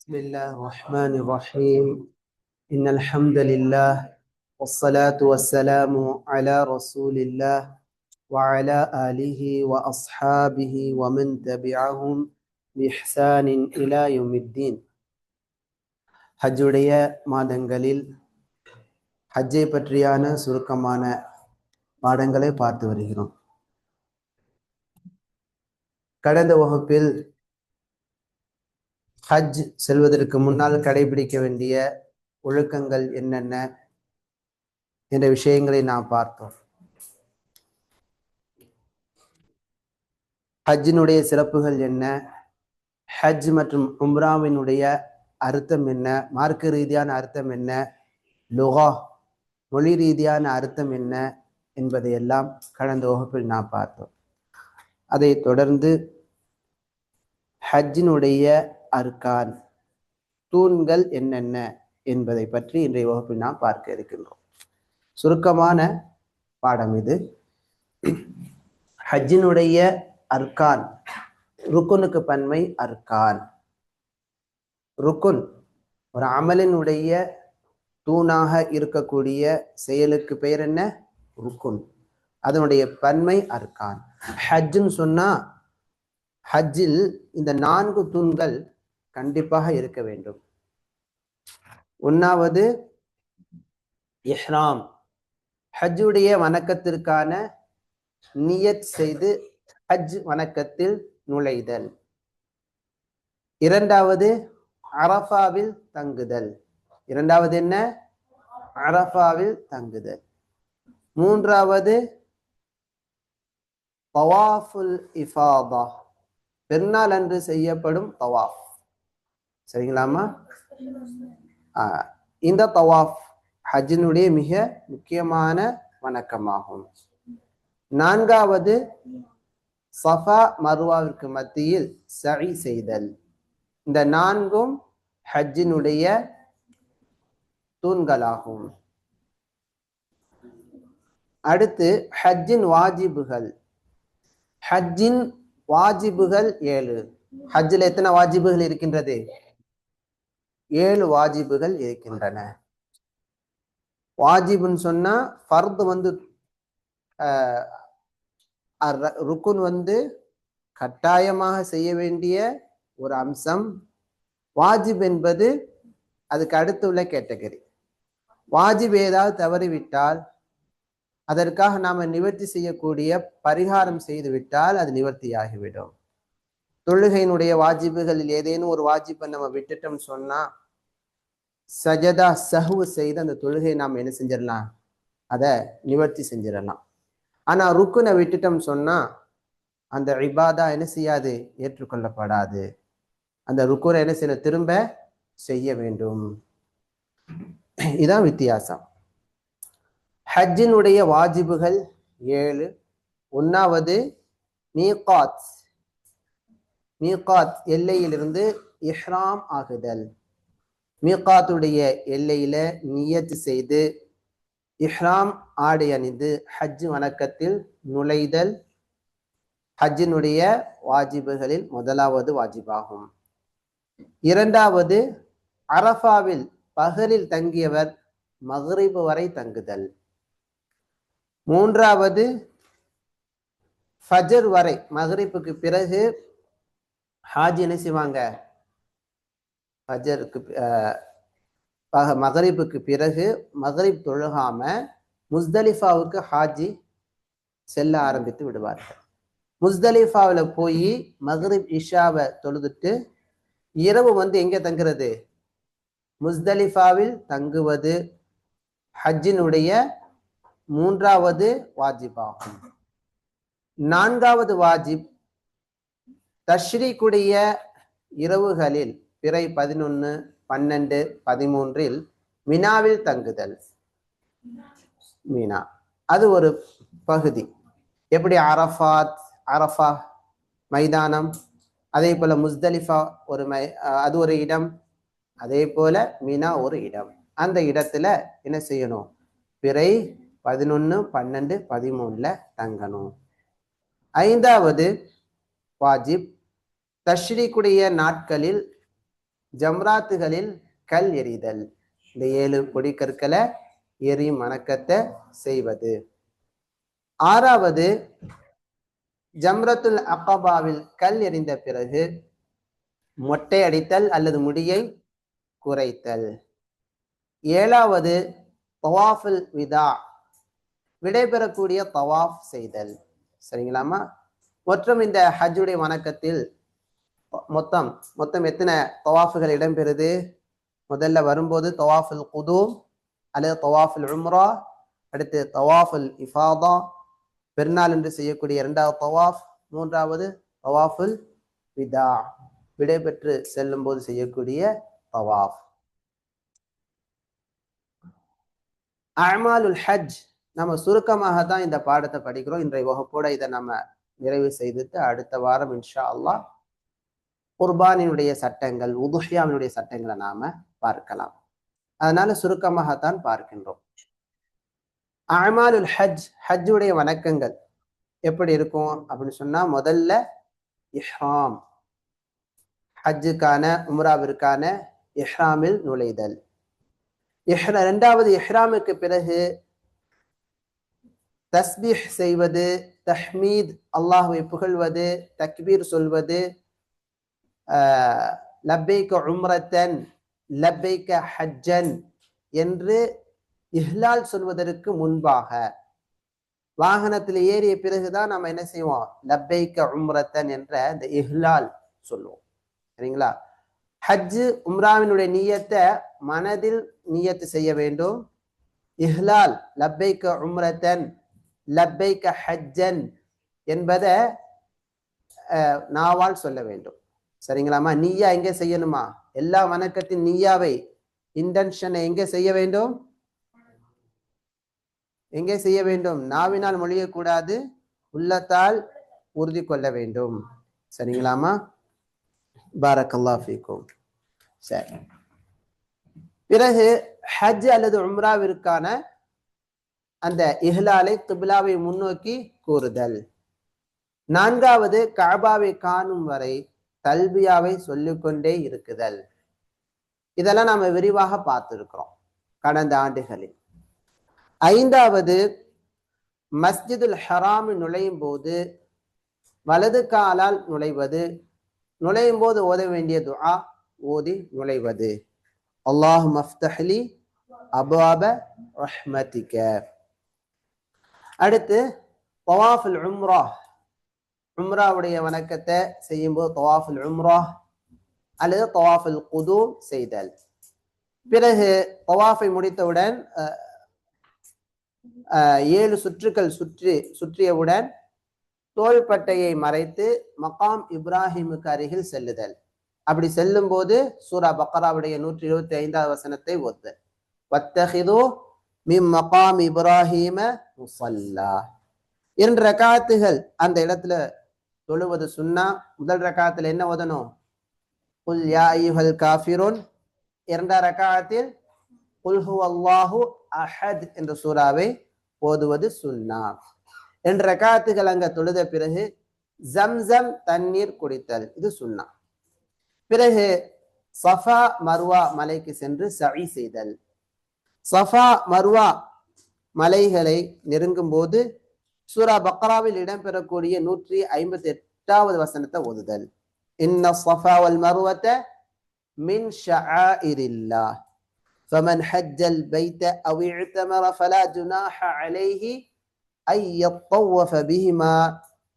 بسم الله الرحمن الرحيم إن الحمد لله والصلاة والسلام على رسول الله وعلى آله وأصحابه ومن تبعهم بإحسان إلى يوم الدين ஹஜ்ஜுடைய மாதங்களில் ஹஜ்ஜை பற்றியான சுருக்கமான பாடங்களை பார்த்து வருகிறோம் கடந்த வகுப்பில் ஹஜ் செல்வதற்கு முன்னால் கடைபிடிக்க வேண்டிய ஒழுக்கங்கள் என்னென்ன என்ற விஷயங்களை நாம் பார்த்தோம். ஹஜ்ஜினுடைய சிறப்புகள் என்ன? ஹஜ் மற்றும் உம்ராவினுடைய அர்த்தம் என்ன? மார்க்க ரீதியான அர்த்தம் என்ன? லுகா மொழி ரீதியான அர்த்தம் என்ன? என்பதையெல்லாம் கடந்த வகுப்பில் நாம் பார்த்தோம். அதை தொடர்ந்து ஹஜ்ஜினுடைய அர்கான். தூண்கள் என்னென்ன என்பதை பற்றி இன்றைய வகுப்பில் நாம் பார்க்க இருக்கின்றோம். சுருக்கமான பாடம் இது. ஹஜ்ஜினுடைய அர்கான். ருக்குனுக்கு பன்மை அர்கான். ருக்குன் ஒரு அமலினுடைய தூணாக இருக்கக்கூடிய செயலுக்கு பெயர் என்ன? ருக்குன். அதனுடைய பன்மை அர்கான். ஹஜ்ஜுன்னு சொன்னா ஹஜ்ஜில் இந்த நான்கு தூண்கள் கண்டிப்பாக இருக்க வேண்டும். ஒன்னாவது இஹ்ராம். ஹஜ்ஜுடைய வணக்கத்திற்கான நியத் செய்து ஹஜ் வணக்கத்தில் நுழைதல். இரண்டாவது அரஃபாவில் தங்குதல். இரண்டாவது என்ன? அரஃபாவில் தங்குதல். மூன்றாவது தவாஃபுல் இஃபாபா பெருநாள் அன்று செய்யப்படும் தவாஃப். சரிங்களாமா இந்த தவாஃப் ஹஜ்ஜினுடைய மிக முக்கியமான வணக்கமாகும். நான்காவது சஃபா மருவாவிற்கு மத்தியில் சரி செய்தல். இந்த நான்கும் ஹஜ்ஜினுடைய தூண்களாகும். அடுத்து ஹஜ்ஜின் வாஜிபுகள். ஹஜ்ஜின் வாஜிபுகள் ஏழு. ஹஜ்ஜில் எத்தனை வாஜிபுகள் இருக்கின்றது? ஏழு வாஜிபுகள் இருக்கின்றன. வாஜிபுன்னு சொன்னா ஃபர்து வந்து ருக்குன் வந்து கட்டாயமாக செய்ய வேண்டிய ஒரு அம்சம். வாஜிப் என்பது அதுக்கு அடுத்து உள்ள கேட்டகரி. வாஜிப் ஏதாவது தவறிவிட்டால் அதற்காக நாம் நிவர்த்தி செய்யக்கூடிய பரிகாரம் செய்து விட்டால் அது நிவர்த்தியாகிவிடும். தொழுகையினுடைய வாஜிபுகளில் ஏதேனும் ஒரு வாஜிப்பை நம்ம விட்டுட்டோம்னு சொன்னால் சஜதா சஹுவு செய்து அந்த தொழுகையை நாம் என்ன செஞ்சிடலாம்? அதை நிவர்த்தி செஞ்சிடலாம். ஆனால் ருக்குனை விட்டுட்டோம் சொன்னால் அந்த இபாதா என்ன செய்யாது? ஏற்றுக்கொள்ளப்படாது. அந்த ருக்குரை என்ன செய்யணும் திரும்ப செய்ய வேண்டும். இதான் வித்தியாசம். ஹஜ்ஜினுடைய வாஜிபுகள் ஏழு. ஒன்றாவது மீகாத். மீகாத் எல்லையிலிருந்து இஹ்ராம் ஆகுதல். மீகாத்துடைய எல்லையில நியத்து செய்து இஹ்ராம் ஆடை அணிந்து ஹஜ் வணக்கத்தில் நுழைதல் ஹஜ்ஜினுடைய வாஜிபுகளில் முதலாவது வாஜிபாகும். இரண்டாவது அரஃபாவில் பகலில் தங்கியவர் மகரிபு வரை தங்குதல். மூன்றாவது ஃபஜர் வரை மகரிப்புக்கு பிறகு ஹாஜி என்ன செய்வாங்க? ஃபஜருக்கு மகரிப்புக்கு பிறகு மகரிப் தொழுகாம முஸ்தலிஃபாவுக்கு ஹாஜி செல்ல ஆரம்பித்து விடுவார்கள். முஸ்தலிஃபாவில் போய் மகரிப் இஷாவை தொழுதுட்டு இரவு வந்து எங்கே தங்குறது? முஸ்தலிஃபாவில் தங்குவது ஹஜ்ஜினுடைய மூன்றாவது வாஜிபாகும். நான்காவது வாஜிப் தஷ்ரீக்குடைய இரவுகளில் பிறை பதினொன்று பன்னெண்டு பதிமூன்றில் மினாவில் தங்குதல். மீனா. அது ஒரு பகுதி. எப்படி அரஃபாத் அரஃபா மைதானம் அதே போல முஸ்தலிஃபா ஒரு மை அது ஒரு இடம் அதே போல மீனா ஒரு இடம். அந்த இடத்துல என்ன செய்யணும்? பிறை பதினொன்று பன்னெண்டு பதிமூணுல தங்கணும். ஐந்தாவது வாஜிப் தஷ்ரீக்குடைய நாட்களில் ஜம்ராத்துகளில் கல் எறிதல். இந்த ஏழு கொடி கற்களை எரியும் வணக்கத்தை செய்வது. ஆறாவது ஜம்ரத்துல் அக்கபாவில் கல் எறிந்த பிறகு மொட்டை அடித்தல் அல்லது முடியை குறைத்தல். ஏழாவது தவாஃபுல் விதா விடைபெறக்கூடிய தவாஃப் செய்தல். சரிங்களாமா மற்றும் இந்த ஹஜ்ஜுடைய வணக்கத்தில் மொத்தம் மொத்தம் எத்தனை தவாஃபுகள் இடம்பெறுது? முதல்ல வரும்போது தவாஃபுல் குதூம் அல்லது தவாஃபுல் உம்ரா அடுத்து தவாஃபுல் இஃபாதா பெருநாள் என்று செய்யக்கூடிய இரண்டாவது தவாஃப் மூன்றாவது தவாஃபுல் விதா விடைபெற்று செல்லும் போது செய்யக்கூடிய தவாஃப். அமாலுல் ஹஜ் நம்ம சுருக்கமாக தான் இந்த பாடத்தை படிக்கிறோம். இன்றைய வகுப்போட இதை நம்ம நிறைவு செய்துட்டு அடுத்த வாரம் இன்ஷா அல்லாஹ் குர்பானினுடைய சட்டங்கள் உதுஹியாவினுடைய சட்டங்களை நாம பார்க்கலாம். அதனால சுருக்கமாகத்தான் பார்க்கின்றோம். அமாலுல் ஹஜ் ஹஜ்ஜுடைய வணக்கங்கள் எப்படி இருக்கும் அப்படின்னு சொன்னா முதல்ல இஹ்ராம் ஹஜ்ஜுக்கான உம்ராவிற்கான இஹ்ராமில் நுழைதல். இஹ்ரா இரண்டாவது இஹ்ராமுக்கு பிறகு தஸ்பீஹ் செய்வது தஹ்மீத் அல்லாஹுவை புகழ்வது தக்பீர் சொல்வது லப்பைக்க உம்ரத்தன் லப்பைக்க ஹஜ்ஜன் என்று இஹ்லால் சொல்வதற்கு முன்பாக. வாகனத்தில் ஏறிய பிறகுதான் நம்ம என்ன செய்வோம்? லப்பைக்க உம்ரத்தன் என்ற இந்த இஹ்லால் சொல்லுவோம் சரிங்களா? ஹஜ்ஜு உம்ராவினுடைய நீயத்தை மனதில் நீயத்து செய்ய வேண்டும். இஹ்லால் லப்பைக்க உம்ரத்தன் லப்பைக்க ஹஜ்ஜன் என்பதை நாவால் சொல்ல வேண்டும். சரிங்களாமா நீயா எங்க செய்யணுமா? எல்லா வணக்கத்தின் நீயாவை இன்டென்ஷனை எங்க செய்ய வேண்டும்? எங்கே செய்ய வேண்டும்? நாவினால் மொழியக்கூடாது உள்ளத்தால் உறுதி கொள்ள வேண்டும். சரிங்களாமா பாரக்கல்லா ஃபீக்கும். சரி. பிறகு ஹஜ் அல்லது உம்ராவிற்கான அந்த இஹ்லாலை கிபிலாவை முன்னோக்கி கூறுதல். நான்காவது காபாவை காணும் வரை தல்பியாவை சொல்லிக்கொண்டே இருக்குதல். இதெல்லாம் நாம விரிவாக பார்த்துருக்கிறோம் கடந்த ஆண்டுகளில். ஐந்தாவது மஸ்ஜிதுல் ஹராமி நுழையும் போது வலது காலால் நுழைவது நுழையும் போது ஓத வேண்டிய துஆ ஓதி நுழைவது. அல்லாஹ் மஃப்தஹ்லி அபாப ரஹ்மதிக அடுத்து பவாஃபுல் உம்ரா. உம்ராவுடைய வணக்கத்தை செய்யும்போது தவாஃபுல் உம்ரா அல்லது தவாஃபுல் குதூம் செய்தல். பிறகு தவாஃபை முடித்தவுடன் ஏழு சுற்றுக்கள் சுற்றி சுற்றியவுடன் தோள்பட்டையை மறைத்து மகாம் இப்ராஹிமுக்கு அருகில் செல்லுதல். அப்படி செல்லும் போது சூரா பக்கராவுடைய நூற்றி இருபத்தி ஐந்தாவது வசனத்தை ஒத்து வத்தஹிதோ மிம் மகாம் இப்ராஹிம முசல்லா இரண்டு ரகாத்துகள் அந்த இடத்துல தொழுவது சுன்னா முதல் ரகாத்துல என்ன ஓதணும்? குல் யா ஐயுஹல் காஃபிருன் இரண்டாம் ரகாத்தில் குல்ஹு அல்லாஹு அஹத் என்ற சூறாவை ஓதுவது சுன்னா. ரெண்டு ரகாத்துகள் அங்க தொழுத பிறகு ஜம்சம் தண்ணீர் குடித்தல் இது சுன்னா. பிறகு சஃபா மர்வா மலைக்கு சென்று சழி செய்தல் சஃபா மர்வா மலைகளை நெருங்கும் போது சூரா பக்ராவில் இடம்பெறக்கூடிய நூற்றி ஐம்பத்தி எட்டாவது வசனத்தை ஓதுதல் இன்ன சஃபா வல் மருவத்தை மின் ஷஆஇரில்லாஹ் فمن حج البيت أو اعتمر فلا جناح عليه أن يطوف بهما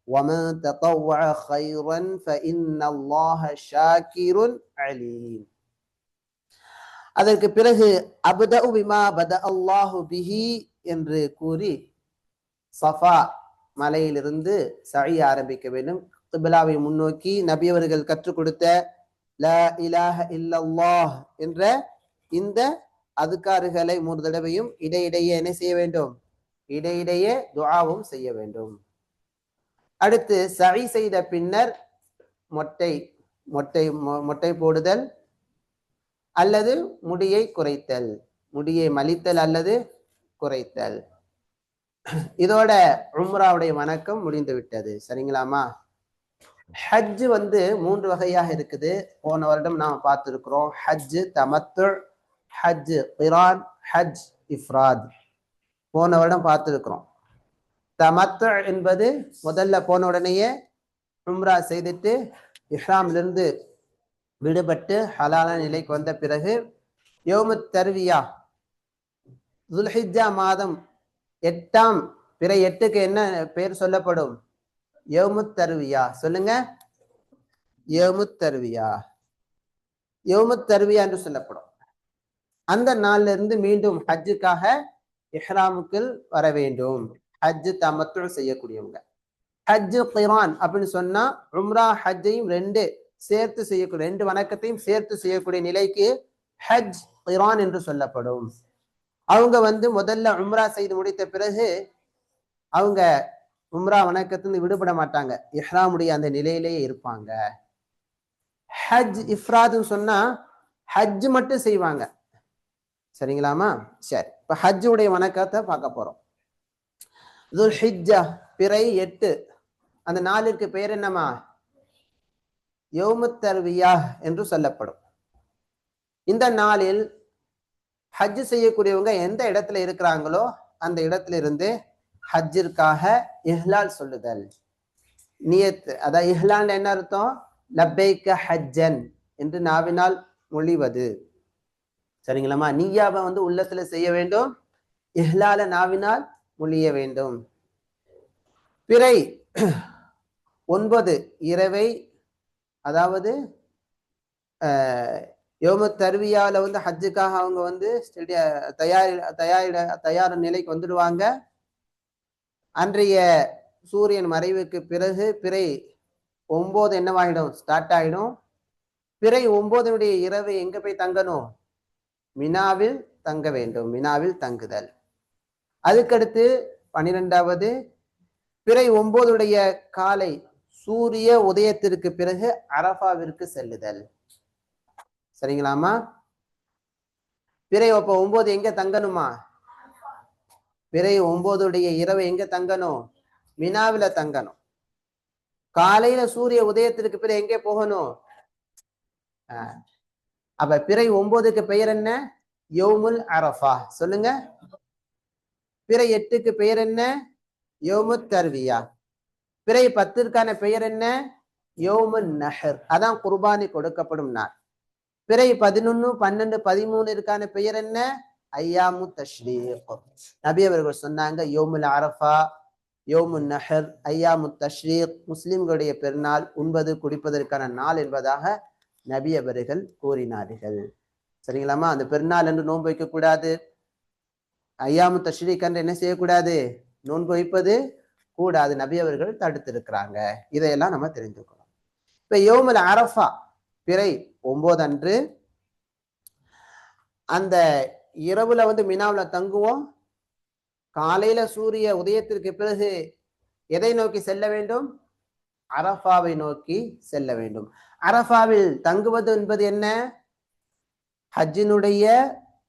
ومن تطوع خيرا فإن الله شاكر عليم அதற்கு பிறகு அபத பிமா பத அல்லாஹு பிஹி என்று கூறி சஃபா மலையிலிருந்து சழி ஆரம்பிக்க வேண்டும் கிபிலாவை முன்னோக்கி நபி அவர்கள் கற்றுக் கொடுத்த ல இலாஹ இல்லல்லாஹ் என்ற இந்த அதுக்காறுகளை மூன்று தடவையும் இடையிடையே என்ன செய்ய வேண்டும்? இடையிடையே துவாவும் செய்ய வேண்டும். அடுத்து சரி செய்த பின்னர் மொட்டை மொட்டை மொட்டை போடுதல் அல்லது முடியை குறைத்தல். முடியை மலித்தல் அல்லது குறைத்தல். இதோட உம்ராவுடைய வணக்கம் முடிந்து விட்டது சரிங்களாமா? ஹஜ் வந்து மூன்று வகையாக இருக்குது. போன வருடம் நாம் பார்த்துருக்குறோம். ஹஜ் தமத்து ஹஜ் பிரான் ஹஜ் இஃப்ராத். போன வருடம் பார்த்துருக்குறோம். தமத்து என்பது முதல்ல போன உடனேயே உம்ரா செய்துட்டு இஹ்ராமிலிருந்து விடுபட்டு ஹலான நிலைக்கு வந்த பிறகு யோமுத் தர்வியா துல்ஹிஜா மாதம் எட்டாம் பிற எட்டுக்கு என்ன பெயர் சொல்லப்படும்? யோமுத்தருவியா சொல்லுங்க. யோமுத் தருவியா என்று சொல்லப்படும். அந்த நாள்ல இருந்து மீண்டும் ஹஜ்ஜுக்காக இஹ்ராமுக்குள் வர வேண்டும். ஹஜ்ஜு தமத்து செய்யக்கூடியவங்க. ஹஜ்ஜு கிரான் அப்படின்னு சொன்னா உம்ரா ஹஜ்ஜையும் ரெண்டு சேர்த்து செய்யக்கூடிய ரெண்டு வணக்கத்தையும் சேர்த்து செய்யக்கூடிய நிலைக்கு ஹஜ் கிரான் என்று சொல்லப்படும். அவங்க வந்து முதல்ல உம்ரா செய்து முடித்த பிறகு அவங்க உம்ரா வணக்கத்துலேருந்து விடுபட மாட்டாங்க. இஹ்ராமுடைய அந்த நிலையிலேயே இருப்பாங்க. ஹஜ் இஃப்ராதுன்னு சொன்னா ஹஜ் மட்டும் செய்வாங்க. சரிங்களாமா? சரி. இப்ப ஹஜ் உடைய வணக்கத்தை பார்க்க போறோம். துல் ஹிஜ்ஜா பிறை எட்டு. அந்த நாளிற்கு பெயர் என்னமா யோமுத்தர்வியா என்று சொல்லப்படும். இந்த நாளில் ஹஜ் செய்யக்கூடியவங்க எந்த இடத்துல இருக்கிறாங்களோ அந்த இடத்துல இருந்து ஹஜ்ஜிற்காக இஹ்லால் சொல்லுதல். நியத் அதாவது இஹ்லால் என்ன அர்த்தம்? லப்பைக்க ஹஜ்ஜன் என்று நாவினால் மொழிவது. சரிங்களாமா நீயாவை வந்து உள்ளத்துல செய்ய வேண்டும் இஹ்லால நாவினால் மொழிய வேண்டும். பிறை ஒன்பது இரவை அதாவது யோம தருவியாவில் வந்து ஹஜ்ஜுக்காக அவங்க வந்து தயார் தயாரிட தயார நிலைக்கு வந்துடுவாங்க. அன்றைய சூரியன் மறைவுக்கு பிறகு பிறை ஒன்பது என்னவாயிடும்? ஸ்டார்ட் ஆயிடும். பிறை ஒன்பதனுடைய இரவு எங்க போய் தங்கணும்? மினாவில் தங்க வேண்டும். மினாவில் தங்குதல். அதுக்கடுத்து பனிரெண்டாவது பிறை ஒன்பதுடைய காலை சூரிய உதயத்திற்கு பிறகு அரபாவிற்கு செல்லுதல். சரிங்களாமா பிறை அப்ப ஒன்பது எங்க தங்கணுமா? பிறை ஒன்பதுடைய இரவு எங்க தங்கணும்? மினாவில தங்கணும். காலையில சூரிய உதயத்திற்கு பிறகு எங்கே போகணும்? அப்ப பிறை ஒன்பதுக்கு பெயர் என்ன? யோமுல் அரஃபா. சொல்லுங்க. பிறை எட்டுக்கு பெயர் என்ன? யோமுத் தர்வியா. பிறை பத்திற்கான பெயர் என்ன? யோமுன் நஹர். அதான் குர்பானி கொடுக்கப்படும் நாள். பிறை பதினொன்னு பன்னெண்டு பதிமூணு இருக்கான பெயர் என்ன? ஐயாமு தஷ்ரீக். நபி அவர்கள் சொன்னாங்க யோமுல் அரஃபா யோமு நஹர் ஐயாமு தஷ்ரீக். முஸ்லிம்களுடைய பெருநாள் உண்பது குடிப்பதற்கான நாள் என்பதாக நபி அவர்கள் கூறினார்கள். சரிங்களாமா அந்த பெருநாள் என்று நோன்பு வைக்கக்கூடாது. ஐயாமு தஷ்ரீக் என்று என்ன செய்யக்கூடாது? நோன்பு வைப்பது கூடாது. நபி அவர்கள் தடுத்திருக்கிறாங்க. இதையெல்லாம் நம்ம தெரிஞ்சுக்கணும். இப்ப யோமுல் அரஃபா பிறை ஒன்பது அன்று அந்த இரவுல வந்து மினாவில் தங்குவோம். காலையில சூரிய உதயத்திற்கு பிறகு எதை நோக்கி செல்ல வேண்டும்? அரஃபாவை நோக்கி செல்ல வேண்டும். அரஃபாவில் தங்குவது என்பது என்ன? ஹஜ்ஜினுடைய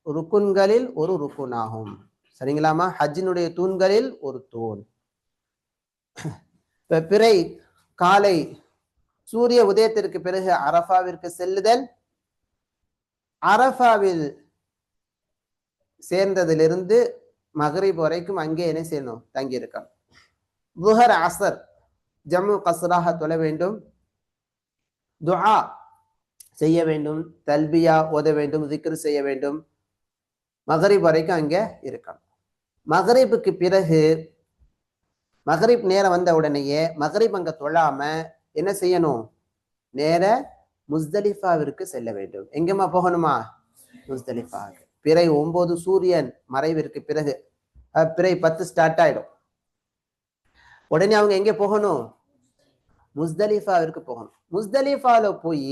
ருக்குன்களில் ஒரு ருக்குன் ஆகும் சரிங்களாமா ஹஜ்ஜினுடைய தூண்களில் ஒரு தூண். பிறை காலை சூரிய உதயத்திற்கு பிறகு அரஃபாவிற்கு செல்லுதல். அரஃபாவில் சேர்ந்ததிலிருந்து மகரிப் வரைக்கும் அங்கே என்ன செய்யணும்? தங்கி இருக்கணும் துஹர் அசர் ஜம்மு கசராக தொழ வேண்டும். துஆ செய்ய வேண்டும். தல்பியா ஓத வேண்டும். திக்ரு செய்ய வேண்டும். மகரிப் வரைக்கும் அங்கே இருக்கணும். மகரிப்புக்கு பிறகு மகரிப் நேரம் வந்த உடனேயே மகரிப் அங்கே தொழாம என்ன செய்யணும்? நேர முஸ்தலிஃபாவிற்கு செல்ல வேண்டும். எங்கம்மா போகணுமா? முஸ்தலிஃபாவுக்கு. பிறை ஒன்பது சூரியன் மறைவிற்கு பிறகு. பிறை பத்து ஸ்டார்ட் ஆயிடும். உடனே அவங்க எங்கே போகணும்? முஸ்தலிஃபாவிற்கு போகணும். முஸ்தலிஃபாவில் போய்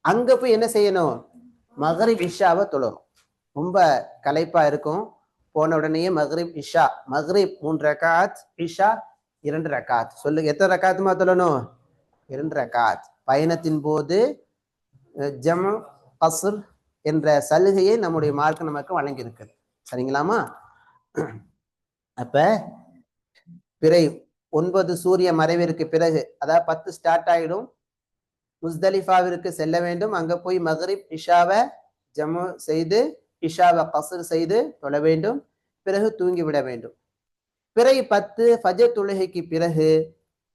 அங்க போய் என்ன செய்யணும்? மகரிப் இஷாவை தொழணும். ரொம்ப கலைப்பா இருக்கும். போன உடனேயே மகரிப் இஷா மகரிப் மூன்று ரக்காத் இஷா இரண்டு ரக்காத். சொல்லு எத்தனை ரக்காத்துமா தொழணும்? இரண்டு ரக்காத். பயணத்தின் போது ஜம் கசுர் என்ற சலுகையை நம்முடைய மார்க்கு நமக்கு வழங்கியிருக்குது சரிங்களாமா அப்ப பிறை ஒன்பது சூரிய மறைவிற்கு பிறகு அதாவது பத்து ஸ்டார்ட் ஆயிடும். முஸ்தலிஃபாவிற்கு செல்ல வேண்டும். அங்க போய் மகரிப் இஷாவை ஜமு செய்து இஷாவை கசர் செய்து தொழ வேண்டும். பிறகு தூங்கிவிட வேண்டும். பிறை பத்து ஃபஜ தொழுகைக்கு பிறகு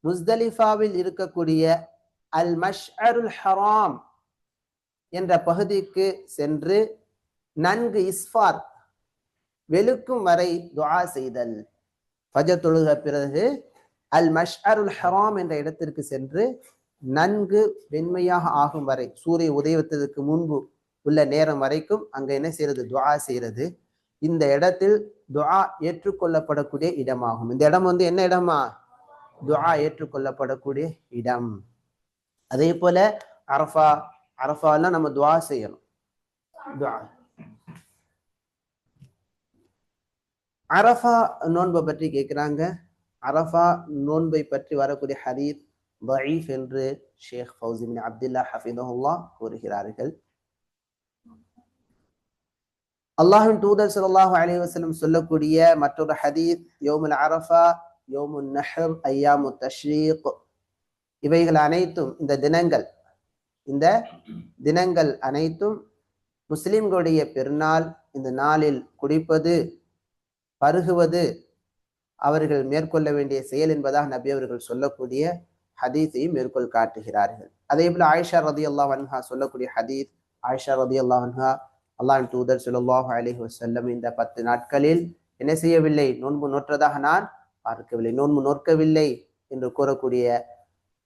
முஸ்தலிஃபாவில் இருக்கக்கூடிய அல் மஷ் அருல் ஹராம் என்ற பகுதிக்கு சென்று நன்கு இஸ்ஃபார் வெளுக்கும் வரை துவா செய்தல். ஃபஜர் தொழுக பிறகு அல் மஷ்அருல் ஹராம் என்ற இடத்திற்கு சென்று நன்கு வெண்மையாக ஆகும் வரை சூரிய உதயத்திற்கு முன்பு உள்ள நேரம் வரைக்கும் அங்க என்ன செய்யறது துவா செய்யறது இந்த இடத்தில் துவா ஏற்றுக்கொள்ளப்படக்கூடிய இடமாகும். இந்த இடம் வந்து என்ன இடமா? துவா ஏற்றுக்கொள்ளப்படக்கூடிய இடம். அதே போல அரஃபா அரஃபாலாம் நம்ம துஆ செய்யணும். அரஃபா நோன்பை பற்றி கேட்குறாங்க அரஃபா நோன்பை பற்றி வரக்கூடிய ஹதீத் தயீஃப் என்று ஷேக் ஃபௌசிபின் அப்துல்லா ஹஃபிதஹுல்லா கூறுகிறார்கள். அல்லாஹின் தூதர் ஸல்லல்லாஹு அலைஹி வஸல்லம் சொல்லக்கூடிய மற்றொரு ஹதீத் யோமுல் அரஃபா யோமுன் நஹர் ஐயாமு தஷ்ரீக். இவைகள் அனைத்தும் இந்த தினங்கள் இந்த தினங்கள் அனைத்தும் முஸ்லிம்களுடைய பெருநாள் இந்த நாளில் குடிப்பது பருகுவது அவர்கள் மேற்கொள்ள வேண்டிய செயல் என்பதாக நபி அவர்கள் சொல்லக்கூடிய ஹதீஸையும் மேற்கொள் காட்டுகிறார்கள். அதே போல ஆயிஷா ரதி அல்லா வன்ஹா சொல்லக்கூடிய ஹதீஸ் ஆயிஷா ரதி அல்லா வன்ஹா அல்லாஹின் தூதர் ஸல்லல்லாஹு அலைஹி வசல்லம் இந்த பத்து நாட்களில் என்ன செய்யவில்லை? நோன்பு நோற்றதாக நான் பார்க்கவில்லை. நோன்பு நோற்கவில்லை என்று கூறக்கூடிய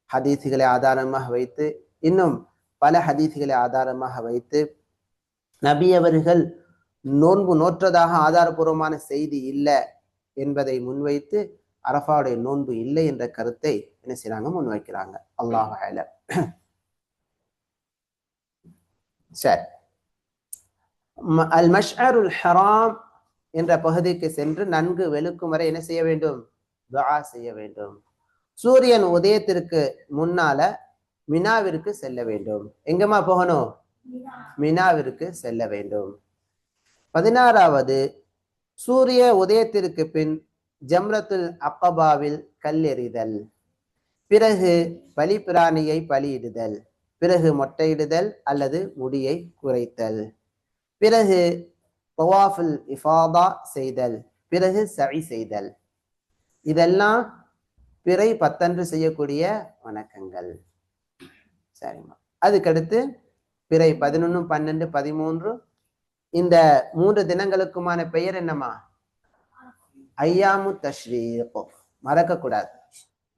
ஹதீஸுகளை ஆதாரமாக வைத்து இன்னும் பல ஹதீஸ்களை ஆதாரமாக வைத்து நபி அவர்கள் நோன்பு நோற்றதாக ஆதாரபூர்வமான செய்தி இல்லை என்பதை முன்வைத்து அரஃபாவுடைய நோன்பு இல்லை என்ற கருத்தை என்ன செய்றாங்க? முன்வைக்கிறாங்க. அல்லாஹ் சரி. ம- அல் மஷ்அருல் ஹராம் என்ற பகுதிக்கு சென்று நன்கு வெளுக்கும் வரை என்ன செய்ய வேண்டும்? துவா செய்ய வேண்டும். சூரியன் உதயத்திற்கு முன்னால மினாவிற்கு செல்ல வேண்டும். எங்கம்மா போகணும்? மினாவிற்கு செல்ல வேண்டும். பதினாறாவது சூரிய உதயத்திற்கு பின் ஜம்ரத்துல் அக்கபாவில் கல்லெறிதல் பிறகு பலிப்பிராணியை பலியிடுதல். பிறகு மொட்டையிடுதல் அல்லது முடியை குறைத்தல். பிறகு தவாஃபுல் இஃபாதா செய்தல். பிறகு சை செய்தல். இதெல்லாம் பிறை பத்தன்று செய்யக்கூடிய வணக்கங்கள். சரிம்மா. அதுக்கடுத்து பிறை பதினொன்று பன்னெண்டு பதிமூன்று இந்த மூன்று தினங்களுக்குமான பெயர் என்னம்மா? ஐயாமு தஷ்ரீகோ மறக்க கூடாது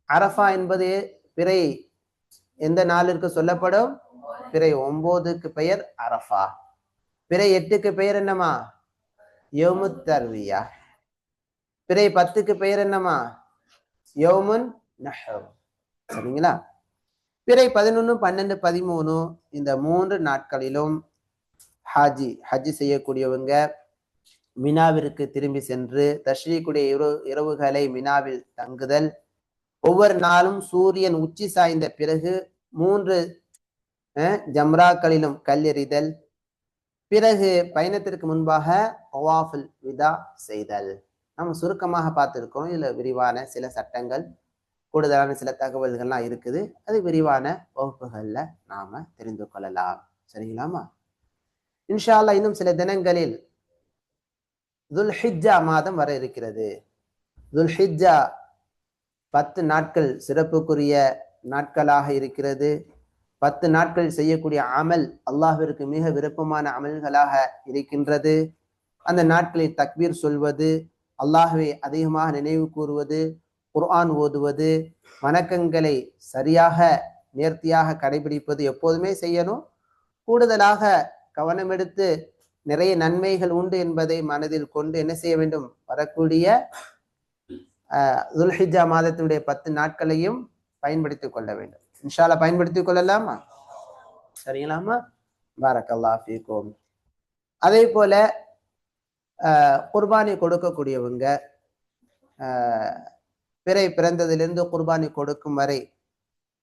அரஃபா என்பது பிறை எந்த நாளிற்கு சொல்லப்படும்? பிறை ஒன்பதுக்கு பெயர் அரஃபா. பிறை எட்டுக்கு பெயர் என்னம்மா? யோமு தர்வியா. பிறை பத்துக்கு பெயர் என்னம்மா? யோமுன் நஹர். சரிங்களா? பிறை பதினொன்று பன்னெண்டு பதிமூணு இந்த மூன்று நாட்களிலும் ஹாஜி ஹஜ்ஜி செய்யக்கூடியவங்க மினாவிற்கு திரும்பி சென்று தஷ்ரீக்குடைய இரவு இரவுகளை மினாவில் தங்குதல். ஒவ்வொரு நாளும் சூரியன் உச்சி சாய்ந்த பிறகு மூன்று ஜம்ராக்களிலும் கல்லெறிதல் பிறகு பயணத்திற்கு முன்பாக ஒவாஃபுல் விதா செய்தல். நம்ம சுருக்கமாக பார்த்துருக்கோம். இதில் விரிவான சில சட்டங்கள். கூடுதலான சில தகவல்கள்லாம் இருக்குது. அது விரிவான வகுப்புகளில் நாம தெரிந்து கொள்ளலாம். சரிங்களாமா இன்ஷா அல்லாஹ் இன்னும் சில தினங்களில் துல்ஹிஜா மாதம் வர இருக்கிறது. துல்ஹிஜா பத்து நாட்கள் சிறப்புக்குரிய நாட்களாக இருக்கிறது. பத்து நாட்கள் செய்யக்கூடிய அமல் அல்லாஹிற்கு மிக விருப்பமான அமல்களாக இருக்கின்றது. அந்த நாட்களில் தக்பீர் சொல்வது அல்லாஹுவை அதிகமாக நினைவு கூறுவது குர்ஆன் ஓதுவது வணக்கங்களை சரியாக நேர்த்தியாக கடைபிடிப்பது எப்போதுமே செய்யணும். கூடுதலாக கவனம் எடுத்து நிறைய நன்மைகள் உண்டு என்பதை மனதில் கொண்டு என்ன செய்ய வேண்டும்? வரக்கூடிய துல்ஹிஜா மாதத்தினுடைய பத்து நாட்களையும் பயன்படுத்திக் கொள்ள வேண்டும். இன்ஷால்லா பயன்படுத்திக் கொள்ளலாமா? சரிங்களாமா? பாரக்கல்லா ஃபீகோம் அதே போல குர்பானி கொடுக்கக்கூடியவங்க ஆஹ், பிறை பிறந்ததிலிருந்து குர்பானி கொடுக்கும் வரை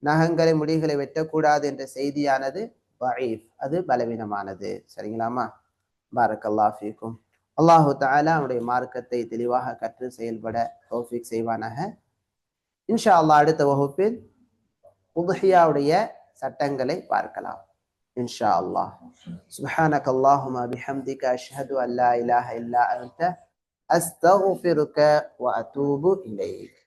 நகங்களை முடிகளை வெட்டக்கூடாது என்ற செய்தியானது வயீஃப் அது பலவீனமானது. சரிங்களாமா பாரக்கல்லாஃபிக்கும் அல்லாஹு தாலா அவனுடைய மார்க்கத்தை தெளிவாக கற்று செயல்பட தோஃபிக் செய்வானாக. இன்ஷா அல்லா அடுத்த வகுப்பில் உதுஹியாவுடைய சட்டங்களை பார்க்கலாம். இன்ஷா அல்லாஹ். சுபஹானக் அல்லாஹுமா பிஹம்திக அஷ்ஹது அல்லா இலாஹ இல்லா அன்ட அஸ்தகுஃபிருக்க வ அத்தூபு இலைக்.